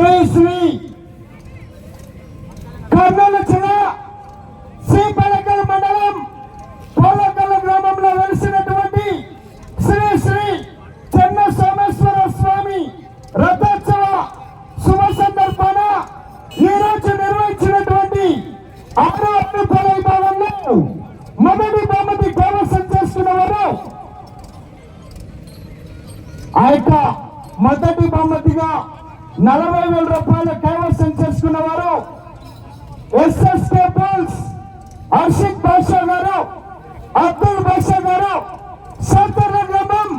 శ్రీ శ్రీ కర్నూలు జిల్లా శ్రీపలకల్ మండలం పోలకల్ గ్రామంలో వెలిసినటువంటి శ్రీ శ్రీ చెన్న సోమేశ్వర స్వామి రథోత్సవ శుభ సందర్భాన ఈరోజు నిర్వహించినటువంటి ఆరో అగ్నిఫల విభాగంలో మొదటి బహుమతి కైవసం చేసుకున్నవారు. ఆ యొక్క మొదటి బహుమతిగా నలభై వేల రూపాయలు కైవసం చేసుకున్న వారు ఎస్ఎస్కే పోల్స్ హర్షిక్ బాషా గారు అబ్దుల్ బాషా గారు సత్తర్ గ్రామం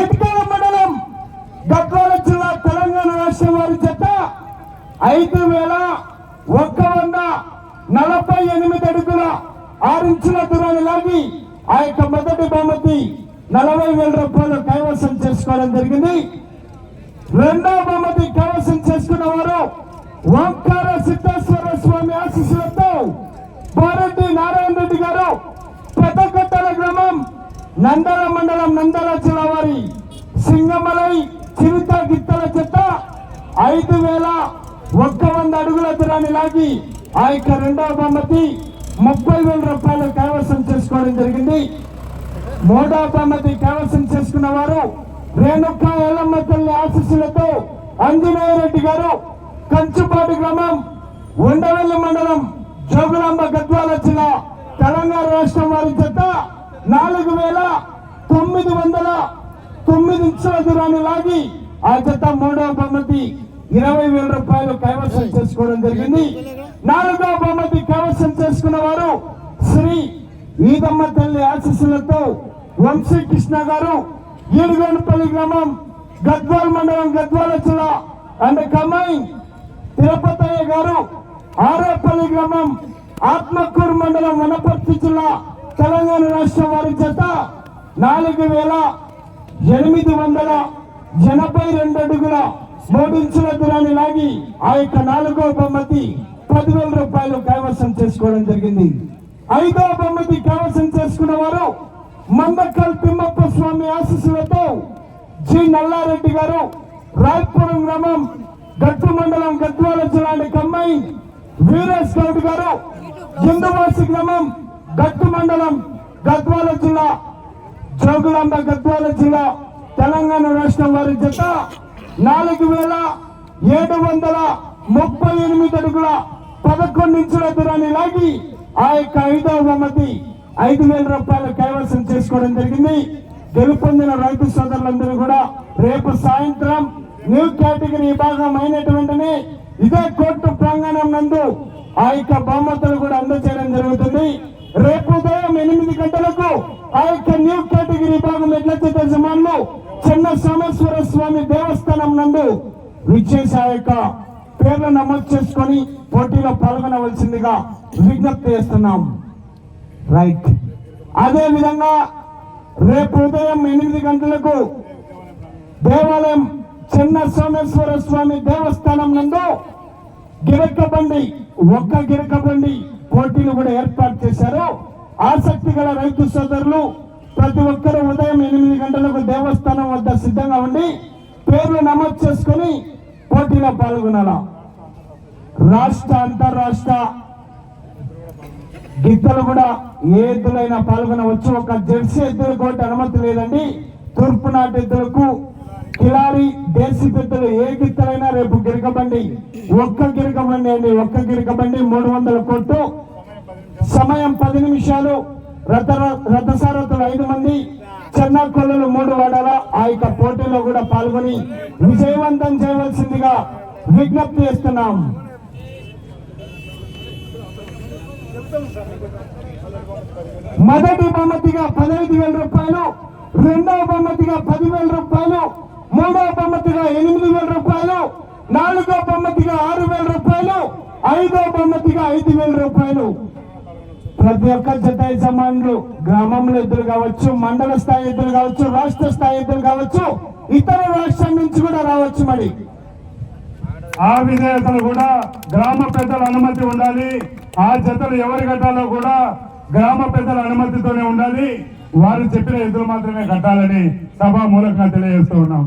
ఇటుకల మండలం గద్వాల జిల్లా తెలంగాణ రాష్ట్రం వారి జత ఐదు వేల ఒక్క వంద నలభై ఎనిమిది అడుగుల ఆరు ఇంచుల దూరాన్ని లాగి ఆ యొక్క మొదటి బహుమతి నలభై వేల రూపాయలు కైవసం చేసుకోవడం జరిగింది. రెండవ బహుమతి కైవసం చేసుకున్న వారు ఓంకార సిద్ధేశ్వర స్వామి ఆశీస్సులతో భారతి నారాయణ రెడ్డి గారు పెద్దకొట్టల గ్రామం నందల మండలం నందల జిల్లా వారి సింగమలై చిరుత గిత్తల చెత్త ఐదు వేల ఒక్క వంద అడుగుల దూరాన్ని లాగి ఆ యొక్క రెండవ బహుమతి ముప్పై వేల రూపాయలు కైవసం చేసుకోవడం జరిగింది. మూడవ బహుమతి కైవసం చేసుకున్న వారు రేణుక్క ఎల్లమ్మ తల్లి ఆశీస్సులతో అంజనేయ రెడ్డి గారు కంచుపాటి గ్రామం ఉండవెల్లి మండలం జోగులాంబ గద్వాల జిల్లా తెలంగాణ రాష్ట్రం వారి చేత నాలుగు వేల తొమ్మిది వందల తొమ్మిది ఇంచుల దూరాన్ని లాగి ఆ చేత మూడవ బహుమతి ఇరవై వేల రూపాయలు కైవసం చేసుకోవడం జరిగింది. నాలుగవ బహుమతి కైవసం చేసుకున్న వారు శ్రీ ఈదమ్మ తల్లి ఆశీస్సులతో వంశీ కృష్ణ గారు ఈడుగోనపల్లి గ్రామం గద్వాల్ మండలం గద్వాల జిల్లా. అండ్ కమ్మాయి తిరుపతయ్య గారు ఆరేపల్లి గ్రామం ఆత్మకూరు మండలం వనపర్తి జిల్లా. తెలంగాణ రాష్ట్రం వారి చేత నాలుగు వేల ఎనిమిది వందల ఎనభై రెండు అడుగుల మూడించుల దూరాన్ని లాగి ఆ యొక్క నాలుగో బహుమతి పదివేల రూపాయలు కైవసం చేసుకోవడం జరిగింది. ఐదో బహుమతి కైవసం చేసుకున్న వారు మందకల్ స్వామి ఆశీస్సులతో జి నల్లారెడ్డి గారు రాయపురం గ్రామం గట్టు మండలం గద్వాల జిల్లా కమ్మాయి వీరేష్ గౌడ్ గారు జిందువాసి గ్రామం గట్టు మండలం గద్వాల జిల్లా జోగులాంబ గద్వాల జిల్లా తెలంగాణ రాష్ట్రం వారి జత నాలుగు వేల ఏడు వందల ముప్పై ఎనిమిది అడుగుల పదకొండు ఇంచుల దూరాన్ని లాగి ఆ యొక్క ఐదవ బహుమతి ఐదు వేల రూపాయలు కైవసం చేసుకోవడం జరిగింది. గెలుపొందిన రైతు సోదరులందరూ కూడా రేపు సాయంత్రం న్యూ కేటగిరీ విభాగం అయినటువంటిని ఇదే కోర్టు ప్రాంగణం నందు ఆ యొక్క బహుమతులు కూడా అందజేయడం జరుగుతుంది. రేపు ఉదయం ఎనిమిది గంటలకు ఆ యొక్క న్యూ కేటగిరీ విభాగం ఎట్ల యజమానులు చిన్న సోమేశ్వర స్వామి దేవస్థానం నందు విచ్చేసి ఆ యొక్క పేర్లు నమోదు చేసుకొని పోటీలో పాల్గొనవలసిందిగా విజ్ఞప్తి చేస్తున్నాం. రైట్. అదే విధంగా రేపు ఉదయం ఎనిమిది గంటలకు దేవాలయం చిన్న సోమేశ్వర స్వామి దేవస్థానం నందు గిరక బండి ఒక్క గిరక బండి పోటీలు కూడా ఏర్పాటు చేశారు. ఆసక్తి గల రైతు సోదరులు ప్రతి ఒక్కరూ ఉదయం ఎనిమిది గంటలకు దేవస్థానం వద్ద సిద్ధంగా ఉండి పేర్లు నమోదు చేసుకొని పోటీలో పాల్గొనాలా? రాష్ట్ర అంతర్రాష్ట్ర గిత్తలు కూడా ఏ ఎద్దులైనా పాల్గొనవచ్చు ఒక జెర్సీ ఎద్దులు కోటి అనుమతి లేదండి. తూర్పు నాటి ఎద్దులకు కిలారి దేశీ పెద్దలు ఏ గిత్తలైనా రేపు గిరకబండి ఒక్క గిరకబండి అండి ఒక్క గిరకబండి మూడు వందల కోట్లు. సమయం పది నిమిషాలు. రథ రథసారథులు ఐదు మంది. చెన్న కొల్లలు మూడు వాడాల. ఆ యొక్క పోటీలో కూడా పాల్గొని విజయవంతం చేయవలసిందిగా విజ్ఞప్తి చేస్తున్నాం. మొదటి బహుమతిగా పదహైదు వేల రూపాయలు రెండవ బహుమతిగా పదివేల రూపాయలు మూడవ బహుమతిగా ఎనిమిది వేల రూపాయలు నాలుగో బహుమతిగా ఆరు వేల రూపాయలు ఐదో బహుమతిగా ఐదు వేల రూపాయలు. ప్రతి ఒక్క జత సమానులు గ్రామంలో ఎద్దులు కావచ్చు మండల స్థాయి ఎద్దులు కావచ్చు రాష్ట్ర స్థాయి ఎద్దులు కావచ్చు ఇతర రాష్ట్రం నుంచి కూడా రావచ్చు మరి. ఆ విధేయతలు కూడా గ్రామ పెద్దల అనుమతి ఉండాలి. ఆ జతలు ఎవరి కట్టాలో కూడా గ్రామ పెద్దల అనుమతితోనే ఉండాలి. వారు చెప్పిన ఎదురు మాత్రమే కట్టాలని సభా మూలకంగా తెలియజేస్తూ ఉన్నాం.